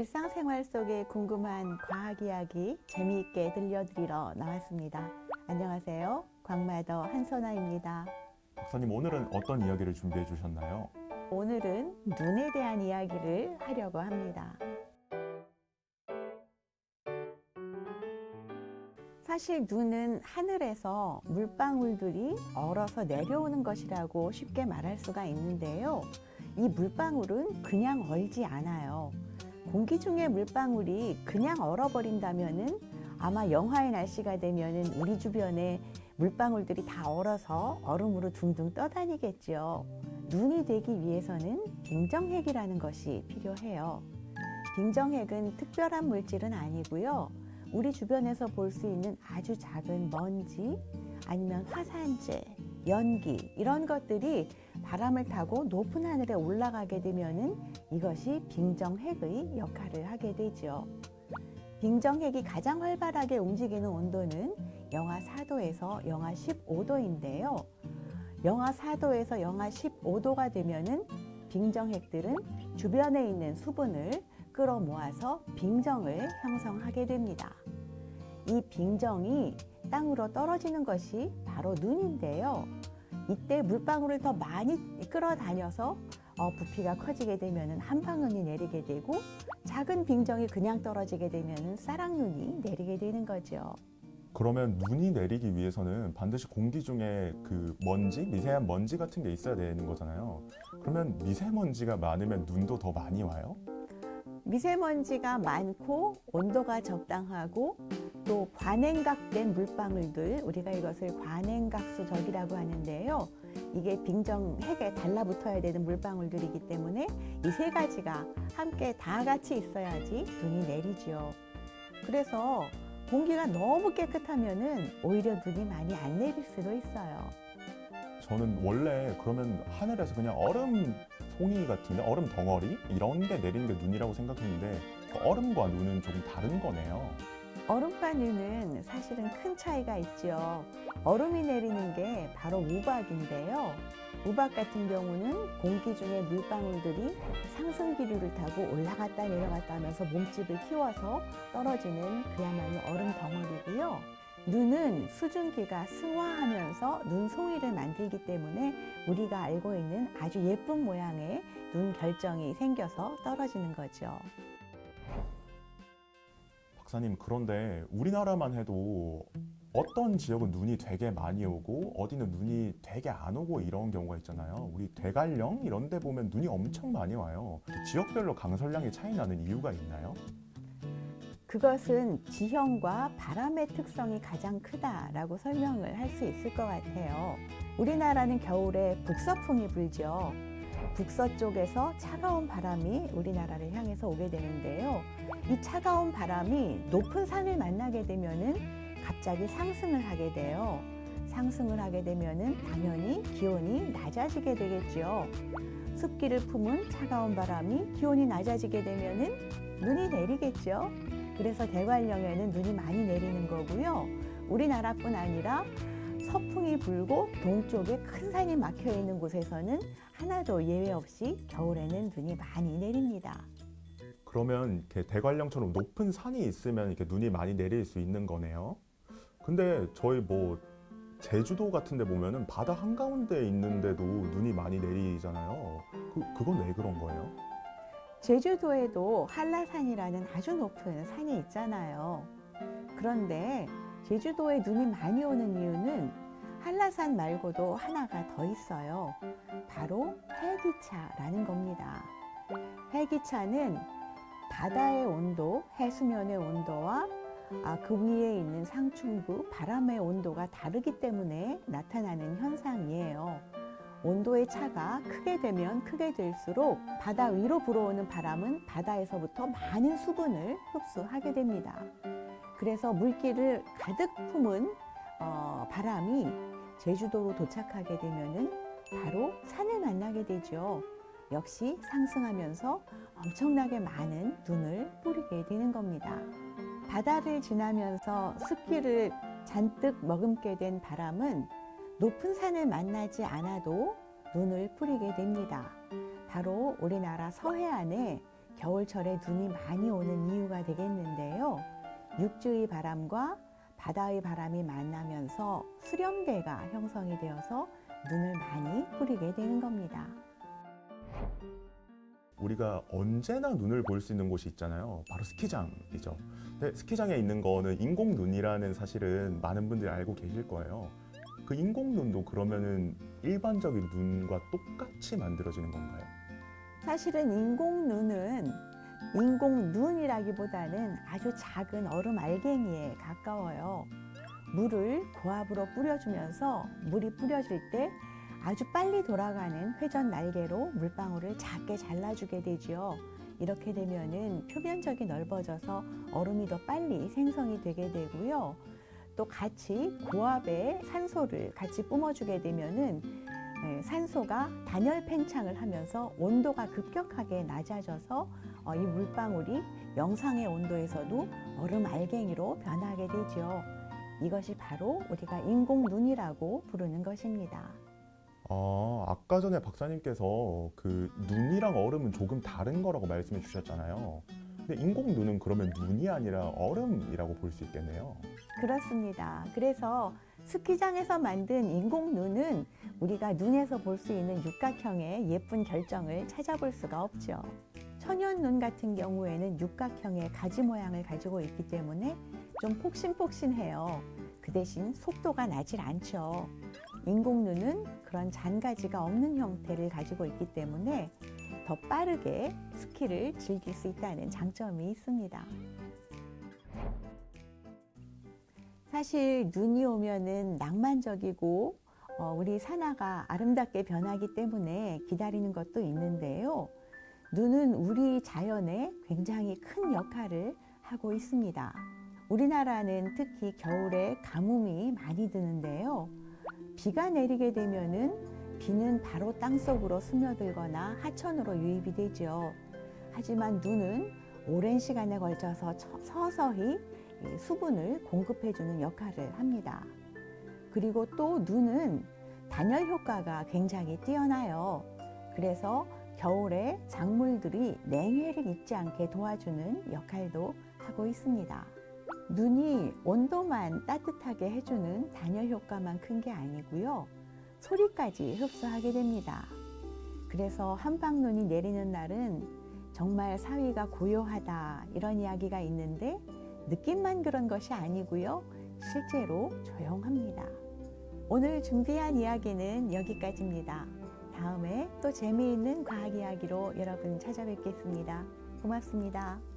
일상생활 속에 궁금한 과학 이야기 재미있게 들려드리러 나왔습니다. 안녕하세요. 광마더 한선아입니다. 박사님 오늘은 어떤 이야기를 준비해 주셨나요? 오늘은 눈에 대한 이야기를 하려고 합니다. 사실 눈은 하늘에서 물방울들이 얼어서 내려오는 것이라고 쉽게 말할 수가 있는데요. 이 물방울은 그냥 얼지 않아요. 공기 중에 물방울이 그냥 얼어버린다면은 아마 영하의 날씨가 되면은 우리 주변에 물방울들이 다 얼어서 얼음으로 둥둥 떠다니겠죠. 눈이 되기 위해서는 빙정핵이라는 것이 필요해요. 빙정핵은 특별한 물질은 아니고요. 우리 주변에서 볼 수 있는 아주 작은 먼지 아니면 화산재, 연기 이런 것들이 바람을 타고 높은 하늘에 올라가게 되면은 이것이 빙정핵의 역할을 하게 되죠. 빙정핵이 가장 활발하게 움직이는 온도는 영하 4도에서 영하 15도인데요. 영하 4도에서 영하 15도가 되면은 빙정핵들은 주변에 있는 수분을 끌어모아서 빙정을 형성하게 됩니다. 이 빙정이 땅으로 떨어지는 것이 바로 눈인데요. 이때 물방울을 더 많이 끌어다녀서 어, 부피가 커지게 되면 한 방울이 내리게 되고 작은 빙정이 그냥 떨어지게 되면 쌀랑눈이 내리게 되는 거죠. 그러면 눈이 내리기 위해서는 반드시 공기 중에 그 먼지, 미세한 먼지 같은 게 있어야 되는 거잖아요. 그러면 미세먼지가 많으면 눈도 더 많이 와요? 미세먼지가 많고 온도가 적당하고 또 관행각된 물방울 들 우리가 이것을 관행각수적이라고 하는데요. 이게 빙정 핵에 달라붙어야 되는 물방울들이기 때문에 이 세 가지가 함께 다 같이 있어야지 눈이 내리죠. 그래서 공기가 너무 깨끗하면은 오히려 눈이 많이 안 내릴 수도 있어요. 저는 원래 그러면 하늘에서 그냥 얼음 송이 같은데 얼음 덩어리 이런 게 내리는 게 눈이라고 생각했는데 그 얼음과 눈은 조금 다른 거네요. 얼음과 눈은 사실은 큰 차이가 있죠. 얼음이 내리는 게 바로 우박인데요. 우박 같은 경우는 공기 중에 물방울들이 상승 기류를 타고 올라갔다 내려갔다 하면서 몸집을 키워서 떨어지는 그야말로 얼음 덩어리고요. 눈은 수증기가 승화하면서 눈송이를 만들기 때문에 우리가 알고 있는 아주 예쁜 모양의 눈 결정이 생겨서 떨어지는 거죠. 박사님 그런데 우리나라만 해도 어떤 지역은 눈이 되게 많이 오고 어디는 눈이 되게 안 오고 이런 경우가 있잖아요. 우리 대관령 이런 데 보면 눈이 엄청 많이 와요. 지역별로 강설량이 차이 나는 이유가 있나요? 그것은 지형과 바람의 특성이 가장 크다라고 설명을 할 수 있을 것 같아요. 우리나라는 겨울에 북서풍이 불죠. 북서쪽에서 차가운 바람이 우리나라를 향해서 오게 되는데요. 이 차가운 바람이 높은 산을 만나게 되면은 갑자기 상승을 하게 돼요. 상승을 하게 되면은 당연히 기온이 낮아지게 되겠죠. 습기를 품은 차가운 바람이 기온이 낮아지게 되면은 눈이 내리겠죠. 그래서 대관령에는 눈이 많이 내리는 거고요. 우리나라뿐 아니라 서풍이 불고 동쪽에 큰 산이 막혀 있는 곳에서는 하나도 예외 없이 겨울에는 눈이 많이 내립니다. 그러면 이렇게 대관령처럼 높은 산이 있으면 이렇게 눈이 많이 내릴 수 있는 거네요. 근데 저희 뭐 제주도 같은 데 보면은 바다 한가운데 있는데도 눈이 많이 내리잖아요. 그, 그건 왜 그런 거예요? 제주도에도 한라산이라는 아주 높은 산이 있잖아요. 그런데 제주도에 눈이 많이 오는 이유는 한라산 말고도 하나가 더 있어요. 바로 해기차라는 겁니다. 해기차는 바다의 온도, 해수면의 온도와 아, 그 위에 있는 상충부, 바람의 온도가 다르기 때문에 나타나는 현상이에요. 온도의 차가 크게 되면 크게 될수록 바다 위로 불어오는 바람은 바다에서부터 많은 수분을 흡수하게 됩니다. 그래서 물기를 가득 품은 어, 바람이 제주도로 도착하게 되면은 바로 산을 만나게 되죠. 역시 상승하면서 엄청나게 많은 눈을 뿌리게 되는 겁니다. 바다를 지나면서 습기를 잔뜩 머금게 된 바람은 높은 산을 만나지 않아도 눈을 뿌리게 됩니다. 바로 우리나라 서해안에 겨울철에 눈이 많이 오는 이유가 되겠는데요. 육지의 바람과 바다의 바람이 만나면서 수렴대가 형성이 되어서 눈을 많이 뿌리게 되는 겁니다. 우리가 언제나 눈을 볼 수 있는 곳이 있잖아요. 바로 스키장이죠. 근데 스키장에 있는 거는 인공 눈이라는 사실은 많은 분들이 알고 계실 거예요. 그 인공 눈도 그러면은 일반적인 눈과 똑같이 만들어지는 건가요? 사실은 인공 눈은 인공 눈이라기보다는 아주 작은 얼음 알갱이에 가까워요. 물을 고압으로 뿌려주면서 물이 뿌려질 때 아주 빨리 돌아가는 회전 날개로 물방울을 작게 잘라주게 되지요. 이렇게 되면은 표면적이 넓어져서 얼음이 더 빨리 생성이 되게 되고요. 또 같이 고압의 산소를 같이 뿜어주게 되면은 네, 산소가 단열 팽창을 하면서 온도가 급격하게 낮아져서 어, 이 물방울이 영상의 온도에서도 얼음 알갱이로 변하게 되죠. 이것이 바로 우리가 인공 눈이라고 부르는 것입니다. 아, 아까 전에 박사님께서 그 눈이랑 얼음은 조금 다른 거라고 말씀해 주셨잖아요. 근데 인공 눈은 그러면 눈이 아니라 얼음이라고 볼 수 있겠네요. 그렇습니다. 그래서 스키장에서 만든 인공 눈은 우리가 눈에서 볼 수 있는 육각형의 예쁜 결정을 찾아볼 수가 없죠. 천연 눈 같은 경우에는 육각형의 가지 모양을 가지고 있기 때문에 좀 폭신폭신해요. 그 대신 속도가 나질 않죠. 인공 눈은 그런 잔가지가 없는 형태를 가지고 있기 때문에 더 빠르게 스키를 즐길 수 있다는 장점이 있습니다. 사실 눈이 오면은 낭만적이고 어, 우리 산하가 아름답게 변하기 때문에 기다리는 것도 있는데요. 눈은 우리 자연에 굉장히 큰 역할을 하고 있습니다. 우리나라는 특히 겨울에 가뭄이 많이 드는데요. 비가 내리게 되면은 비는 바로 땅 속으로 스며들거나 하천으로 유입이 되죠. 하지만 눈은 오랜 시간에 걸쳐서 서서히 수분을 공급해주는 역할을 합니다. 그리고 또 눈은 단열 효과가 굉장히 뛰어나요. 그래서 겨울에 작물들이 냉해를 입지 않게 도와주는 역할도 하고 있습니다. 눈이 온도만 따뜻하게 해주는 단열 효과만 큰 게 아니고요. 소리까지 흡수하게 됩니다. 그래서 한방눈이 내리는 날은 정말 사위가 고요하다 이런 이야기가 있는데 느낌만 그런 것이 아니고요. 실제로 조용합니다. 오늘 준비한 이야기는 여기까지입니다. 다음에 또 재미있는 과학 이야기로 여러분 찾아뵙겠습니다. 고맙습니다.